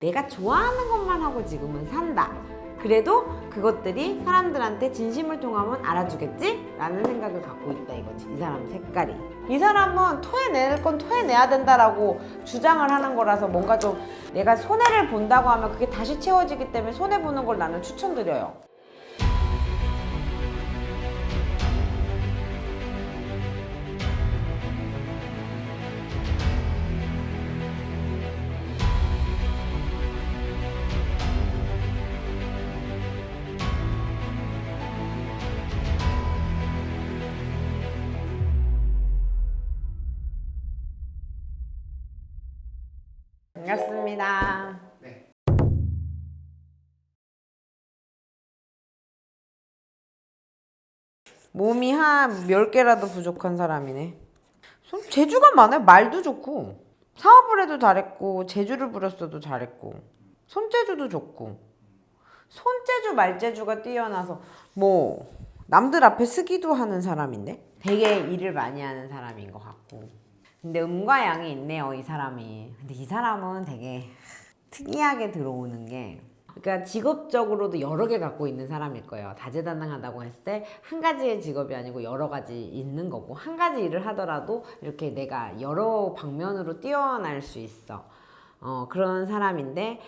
내가 좋아하는 것만 하고 지금은 산다. 그래도 그것들이 사람들한테 진심을 통하면 알아주겠지? 라는 생각을 갖고 있다 이거지. 이 사람 색깔이. 이 사람은 토해낼 건 토해내야 된다라고 주장을 하는 거라서 뭔가 좀 내가 손해를 본다고 하면 그게 다시 채워지기 때문에 손해보는 걸 나는 추천드려요. 반갑습니다. 네. 몸이 한 10개라도 부족한 사람이네. 손- 재주가 많아요. 말도 좋고. 사업을 해도 잘했고, 재주를 부렸어도 잘했고, 손재주도 좋고. 손재주, 말재주가 뛰어나서, 뭐, 남들 앞에 쓰기도 하는 사람인데? 되게 일을 많이 하는 사람인 것 같고. 근데 음과 양이 있네요, 이 사람이. 근데 이 사람은 되게 특이하게 들어오는 게 그러니까 직업적으로도 여러 개 갖고 있는 사람일 거예요. 다재다능하다고 했을 때 한 가지의 직업이 아니고 여러 가지 있는 거고 한 가지 일을 하더라도 이렇게 내가 여러 방면으로 뛰어날 수 있어. 어, 그런 사람인데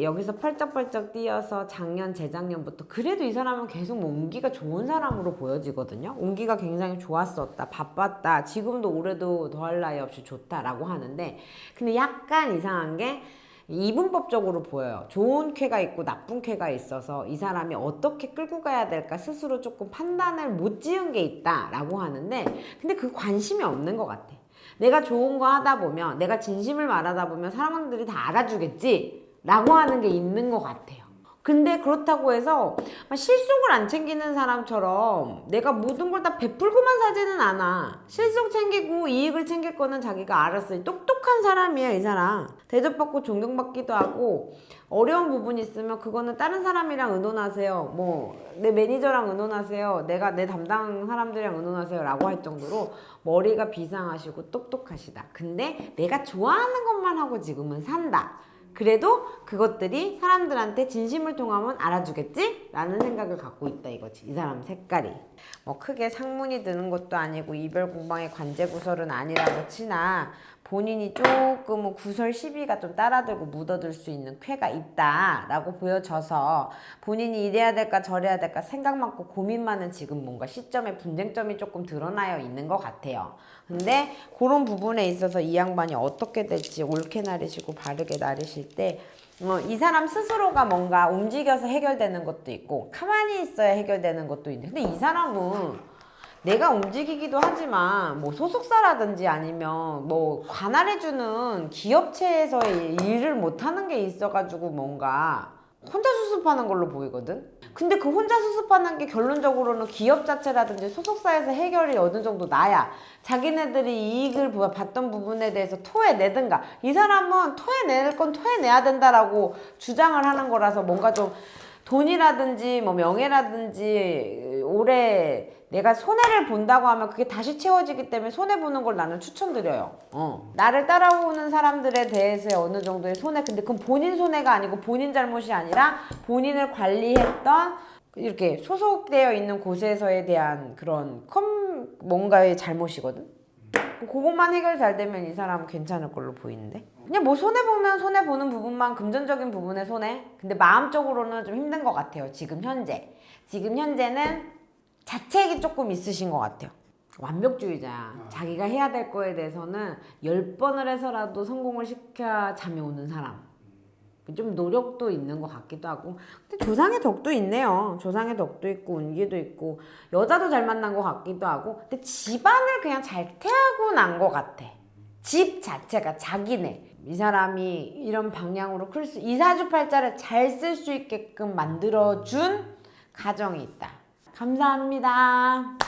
여기서 펄쩍펄쩍 뛰어서 작년 재작년부터 그래도 이 사람은 계속 뭐 운기가 좋은 사람으로 보여지거든요. 운기가 굉장히 좋았었다, 바빴다, 지금도 올해도 더할 나위 없이 좋다라고 하는데 근데 약간 이상한 게 이분법적으로 보여요. 좋은 쾌가 있고 나쁜 쾌가 있어서 이 사람이 어떻게 끌고 가야 될까 스스로 조금 판단을 못 지은 게 있다라고 하는데 근데 그 관심이 없는 것 같아. 내가 좋은 거 하다 보면 내가 진심을 말하다 보면 사람들이 다 알아주겠지 라고 하는 게 있는 것 같아요. 근데 그렇다고 해서 막 실속을 안 챙기는 사람처럼 내가 모든 걸 다 베풀고만 사지는 않아. 실속 챙기고 이익을 챙길 거는 자기가 알았어. 똑똑한 사람이야, 이 사람. 대접받고 존경받기도 하고 어려운 부분이 있으면 그거는 다른 사람이랑 의논하세요. 뭐 내 매니저랑 의논하세요. 내가 내 담당 사람들이랑 의논하세요. 라고 할 정도로 머리가 비상하시고 똑똑하시다. 근데 내가 좋아하는 것만 하고 지금은 산다. 그래도 그것들이 사람들한테 진심을 통하면 알아주겠지? 라는 생각을 갖고 있다 이거지. 이 사람 색깔이. 뭐 크게 상문이 드는 것도 아니고 이별 공방의 관제 구설은 아니라고 치나 본인이 조금은 구설 시비가 좀 따라들고 묻어들 수 있는 쾌가 있다 라고 보여져서 본인이 이래야 될까 저래야 될까 생각 많고 고민 많은 지금 뭔가 시점에 분쟁점이 조금 드러나여 있는 것 같아요. 근데 그런 부분에 있어서 이 양반이 어떻게 될지 옳게 나르시고 바르게 나르실 때 어, 이 사람 스스로가 뭔가 움직여서 해결되는 것도 있고 가만히 있어야 해결되는 것도 있는데 근데 이 사람은 내가 움직이기도 하지만 뭐 소속사라든지 아니면 뭐 관할해주는 기업체에서의 일을 못하는 게 있어가지고 뭔가 혼자 수습하는 걸로 보이거든. 근데 그 혼자 수습하는 게 결론적으로는 기업 자체라든지 소속사에서 해결이 어느 정도 나야 자기네들이 이익을 부- 봤던 부분에 대해서 토해내든가. 이 사람은 토해낼 건 토해내야 된다라고 주장을 하는 거라서 뭔가 좀 돈이라든지 뭐 명예라든지 올해 내가 손해를 본다고 하면 그게 다시 채워지기 때문에 손해 보는 걸 나는 추천드려요. 어. 나를 따라오는 사람들에 대해서의 어느 정도의 손해. 근데 그건 본인 손해가 아니고 본인 잘못이 아니라 본인을 관리했던 이렇게 소속되어 있는 곳에서에 대한 그런 컴 뭔가의 잘못이거든. 그것만 해결 잘 되면 이 사람 괜찮을 걸로 보이는데 그냥 뭐 손해 보면 손해 보는 부분만 금전적인 부분에 손해 근데 마음적으로는 좀 힘든 것 같아요 지금 현재 지금 현재는 자책이 조금 있으신 것 같아요. 완벽주의자야 자기가 해야 될 거에 대해서는 열 번을 해서라도 성공을 시켜야 잠이 오는 사람. 좀 노력도 있는 것 같기도 하고. 근데 조상의 덕도 있네요. 조상의 덕도 있고 운기도 있고. 여자도 잘 만난 것 같기도 하고. 근데 집안을 그냥 잘 태하고 난 것 같아. 집 자체가 자기네. 이 사람이 이런 방향으로 클 수 이사주팔자를 잘 쓸 수 있게끔 만들어준 가정이 있다 감사합니다